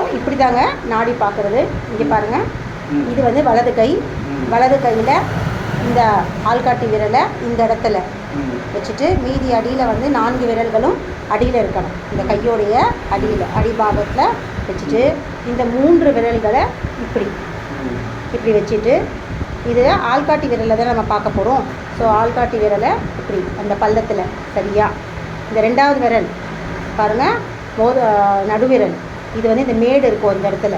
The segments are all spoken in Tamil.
ஸோ இப்படி தாங்க நாடி பார்க்குறது. இங்கே பாருங்கள். இது வந்து வலது கை. வலது கையில் இந்த ஆள்காட்டி விரலை இந்த இடத்துல. வச்சுட்டு மீதி அடியில் வந்து நான்கு விரல்களும் அடியில் இருக்கணும். இந்த கையோடைய அடியில் அடிபாகத்தில் வச்சுட்டு இந்த மூன்று விரல்களை இப்படி. இப்படி வச்சுட்டு இது ஆள்காட்டி விரலை தான் நம்ம பார்க்க போகிறோம் ஸோ ஆள்காட்டி விரலை இப்படி அந்த பள்ளத்தில் சரியா. இந்த ரெண்டாவது விரல் பாருங்கள் மோத நடுவிரல். இது வந்து இந்த மேடு இருக்கும் இந்த இடத்துல.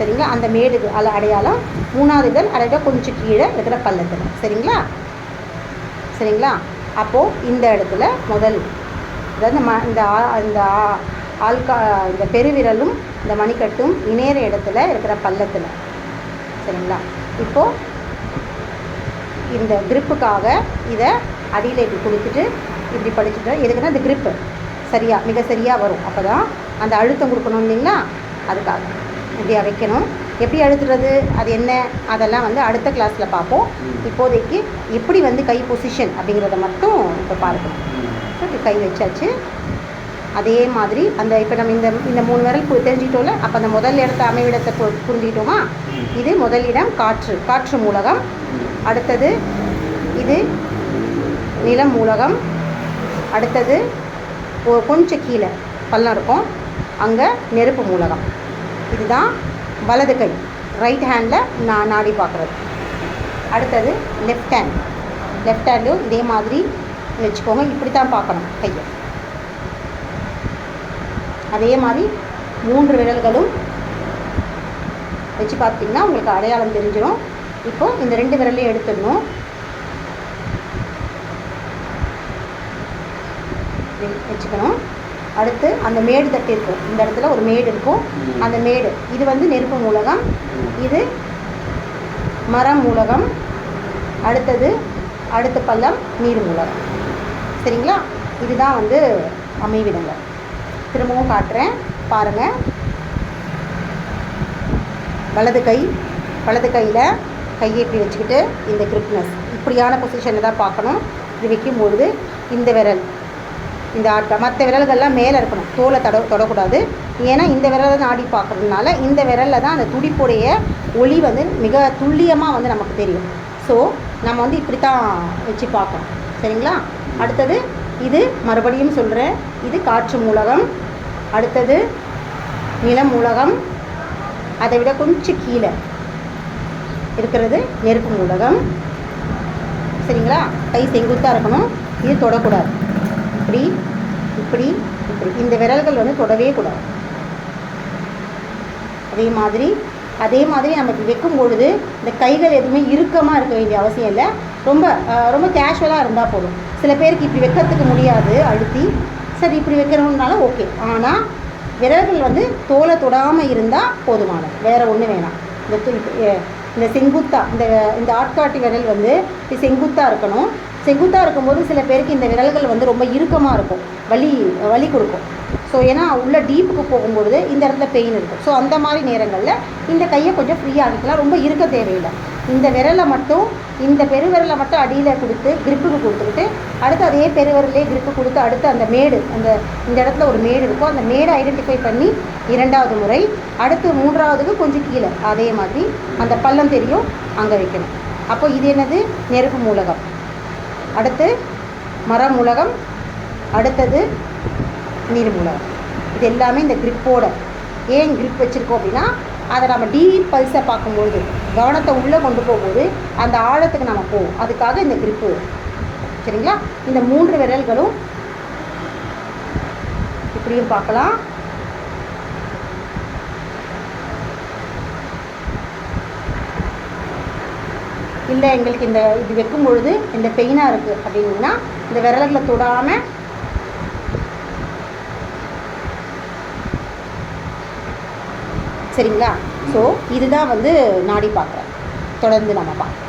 சரிங்களா? அந்த மேடு அல அடையாளம் மூணாவது விரல் அடையாள கொஞ்சம் கீழே இருக்கிற பள்ளத்தில். சரிங்களா? சரிங்களா? அப்போது இந்த இடத்துல முதல் அதாவது ம இந்த ஆ- இந்த ஆ- ஆள்கா இந்த பெருவிரலும் இந்த மணிக்கட்டும் இணையிற இடத்துல இருக்கிற பள்ளத்தில். சரிங்களா? இப்போது இந்த gripப்புக்காக இதை அடியில் இப்படி கொடுத்துட்டு இப்படி படிச்சுட்டு எதுக்குன்னா இந்த grip சரியா? மிக சரியாக வரும். அப்போ தான் அந்த அழுத்தம் கொடுக்கணும் இல்லைங்களா? அதுக்காக. இப்படியா வைக்கணும் எப்படி அழுத்துறது? அது என்ன? அதெல்லாம் வந்து அடுத்த கிளாஸில் பார்ப்போம். இப்போதைக்கு எப்படி வந்து கை பொசிஷன் அப்படிங்கிறத மட்டும் இப்போ பார்க்கணும் கை வச்சாச்சு. அதே மாதிரி அந்த இப்போ நம்ம இந்த இந்த மூணு விரல் தெரிஞ்சுக்கிட்டோம்ல அப்போ அந்த முதல் இடத்த அமைவிடத்தை புரிஞ்சுக்கிட்டோமா. இது முதல் இடம் காற்று காற்று மூலகம். அடுத்தது இது நிலம் மூலகம். அடுத்தது கொஞ்சம் கீழே. பள்ளம் இருக்கும். அங்கே நெருப்பு மூலகம். இதுதான் வலது கை. ரைட் ஹேண்டில் நான் நாடி பார்க்குறது. அடுத்தது லெஃப்ட் ஹேண்ட் லெஃப்ட் ஹேண்டும் இதே மாதிரி வச்சுக்கோங்க. இப்படி தான் பார்க்கணும் கையை. அதே மாதிரி மூன்று விரல்களும் வச்சு பார்த்தீங்கன்னா உங்களுக்கு அடையாளம் தெரிஞ்சிடும் இப்போ இந்த ரெண்டு விரலையும் எடுத்துடணும். வச்சுக்கணும். அடுத்து அந்த மேடு தட்டு இருக்கும். இந்த இடத்துல ஒரு மேடு இருக்கும். அந்த மேடு. இது வந்து நெருப்பு மூலகம். இது மரம் மூலகம். அடுத்தது அடுத்த பள்ளம் நீர் மூலகம். சரிங்களா? இதுதான் வந்து அமைவிடங்கள். திரும்பவும் காட்டுறேன். பாருங்கள் வலது கை வலது கையில் கையை இப்படி வச்சுக்கிட்டு இந்த கிரிப்னஸ் இப்படியான பொசிஷனில் தான் பார்க்கணும். இது வைக்கும்பொழுது இந்த விரல் இந்த ஆட்டம். மற்ற விரல்கள்லாம் மேலே இருக்கணும். தோலை தட தொடக்கூடாது. ஏன்னா இந்த விரலை தான் ஆடி பார்க்கறதுனால இந்த விரலில் தான் அந்த துடிப்புடைய ஒளி வந்து மிக துல்லியமாக வந்து நமக்கு தெரியும். ஸோ நம்ம வந்து இப்படி தான் வச்சு பார்க்கணும். சரிங்களா? அடுத்தது இது மறுபடியும் சொல்கிறேன் இது காற்று மூலகம். அடுத்தது நிலம் மூலகம். அதை விட கொஞ்சம் கீழே இருக்கிறது நெருப்பு மூலகம். சரிங்களா? கை செங்குத்தாக இருக்கணும். இது தொடக்கூடாது. இப்படி இப்படி இப்படி. இந்த விரல்கள் வந்து தொடவே கூடாது. அதே மாதிரி அதே மாதிரி நம்ம வைக்கும் பொழுது இந்த கைகள் எதுவுமே இறுக்கமாக இருக்க வேண்டிய அவசியம் இல்லை. ரொம்ப ரொம்ப கேஷுவலாக இருந்தால் போதும். சில பேருக்கு இப்படி வைக்கிறதுக்கு முடியாது அழுத்தி. சரி இப்படி வைக்கணும்னாலும் ஓகே ஆனால் விரல்கள் வந்து தோலை தொடாமல் இருந்தால் போதுமானது. வேறு ஒன்றும் வேணாம். இந்த இந்த செங்குத்தா இந்த இந்த ஆட்காட்டி விரல் வந்து இப்படி செங்குத்தாக இருக்கணும். செங்குத்தாக இருக்கும்போது சில பேருக்கு இந்த விரல்கள் வந்து ரொம்ப இறுக்கமாக இருக்கும். வலி வலி கொடுக்கும். ஸோ ஏன்னா உள்ள டீப்புக்கு போகும்பொழுது இந்த இடத்துல பெயின் இருக்கும். ஸோ அந்த மாதிரி நேரங்களில் இந்த கையை கொஞ்சம் ஃப்ரீயாக ஆகிக்கலாம் ரொம்ப இருக்க தேவையில்லை. இந்த விரலை மட்டும் இந்த பெருவிரலை மட்டும் அடியில் கொடுத்து கிரிப்புக்கு கொடுத்துக்கிட்டு அடுத்து அதே பெருவிரலே கிரிப்பு கொடுத்து அடுத்து அந்த மேடு அந்த இந்த இடத்துல ஒரு மேடு இருக்கும். அந்த மேடை ஐடென்டிஃபை பண்ணி இரண்டாவது முறை அடுத்து மூன்றாவதுக்கு கொஞ்சம் கீழே. அதே மாதிரி அந்த பள்ளம் தெரியும் அங்கே வைக்கணும். அப்போ இது என்னது? நெருப்பு மூலகம். அடுத்து மரம் மூலகம் அடுத்தது நீர் மூலகம் இது எல்லாமே இந்த கிரிப்போட ஏன் கிரிப் வச்சுருக்கோம் அப்படின்னா அதை நம்ம டீப் பல்ஸை பார்க்கும்போது கவனத்தை உள்ளே கொண்டு போகும்போது அந்த ஆழத்துக்கு நம்ம போவோம். அதுக்காக இந்த கிரிப்பு சரிங்களா? இந்த மூன்று விரல்களும் இப்படியும் பார்க்கலாம். இல்லை எங்களுக்கு இந்த இது வைக்கும் பொழுது இந்த பெயினாக இருக்குது அப்படின்னா இந்த விரல்களை தொடாமல் சரிங்களா? ஸோ இதுதான் வந்து நாடி பார்க்குறேன். தொடர்ந்து நம்ம பார்க்கலாம்.